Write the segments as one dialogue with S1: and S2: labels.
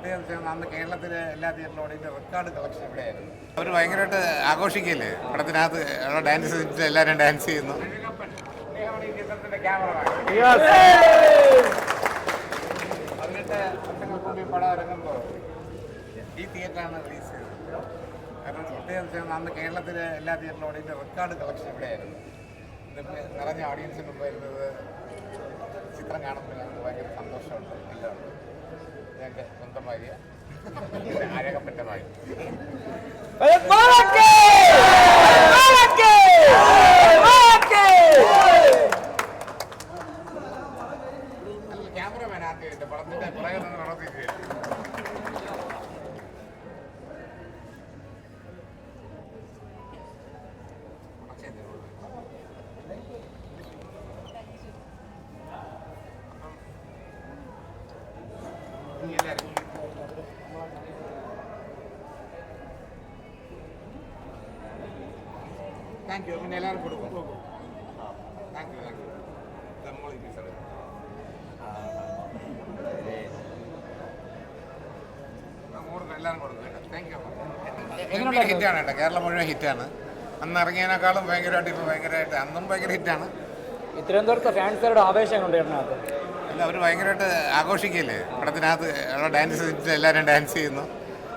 S1: പ്രത്യേകിച്ച് അന്ന് കേരളത്തിലെ എല്ലാ തിയേറ്ററിലും റെക്കോർഡ് കളക്ഷൻ ഇവിടെയായിരുന്നു. അവർ ഭയങ്കരമായിട്ട് ആഘോഷിക്കില്ലേ? പടത്തിനകത്ത് അവിടെ ഡാൻസ് ചെയ്തിട്ട് എല്ലാവരും ഡാൻസ് ചെയ്യുന്നു. പതിനെട്ട് വർഷങ്ങൾക്ക് മുമ്പ് ഈ പടം ഇറങ്ങുമ്പോൾ ഈ തിയേറ്ററാണ് റിലീസ് ചെയ്തത്. കാരണം പ്രത്യേകിച്ച് അന്ന് കേരളത്തിലെ എല്ലാ തിയേറ്ററിലും റെക്കോർഡ് കളക്ഷൻ ഇവിടെയായിരുന്നു. നിറഞ്ഞ ഓഡിയൻസിന് മുമ്പ് വരുന്നത് ചിത്രം കാണുമ്പോൾ ഞങ്ങൾക്ക് ഭയങ്കര സന്തോഷമുണ്ട് ഞങ്ങൾക്ക് സ്വന്തം ഭാര്യ ആരകപ്പെട്ട ഭാര്യ ക്യാമറമാൻ ആദ്യമായിട്ട് പടത്തിന്റെ പുറകെ നിന്ന് പ്രവർത്തിക്കുക താങ്ക് യു പിന്നെ എല്ലാവരും കൊടുക്കും. താങ്ക് യു താങ്ക് യു നമ്മൾ എല്ലാവരും കൊടുക്കും താങ്ക് യു ഹിറ്റാണ് കേട്ടോ. കേരളം മുഴുവൻ ഹിറ്റാണ് അന്ന് ഇറങ്ങിയതിനേക്കാളും ഭയങ്കരമായിട്ട് ഇപ്പോൾ ഭയങ്കരമായിട്ട് അന്നും ഭയങ്കര ഹിറ്റാണ്
S2: ഇത്രയും തിരുവനന്തപുരത്തെ ഫാൻസുകാരുടെ ആവേശം കൊണ്ട് ഇതിനകത്ത്?
S1: അല്ല അവർ ഭയങ്കരമായിട്ട് ആഘോഷിക്കില്ലേ പടത്തിനകത്ത് ഡാൻസ് ചെയ്തിട്ട് എല്ലാവരും ഡാൻസ് ചെയ്യുന്നു.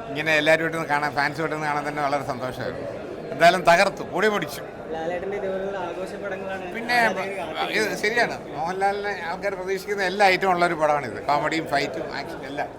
S1: ഇങ്ങനെ എല്ലാവരും നിന്ന് കാണാൻ ഫാൻസ് നിന്ന് കാണാൻ തന്നെ വളരെ സന്തോഷമായിരുന്നു. എന്തായാലും തകർത്തു കൂടി പൊടിച്ചു. പിന്നെ ഇത് ശരിയാണ്. മോഹൻലാലിനെ ആൾക്കാർ പ്രതീക്ഷിക്കുന്ന എല്ലാ ഐറ്റവും ഉള്ള ഒരു പടമാണിത്. കോമഡിയും ഫൈറ്റും ആക്ഷൻ എല്ലാം.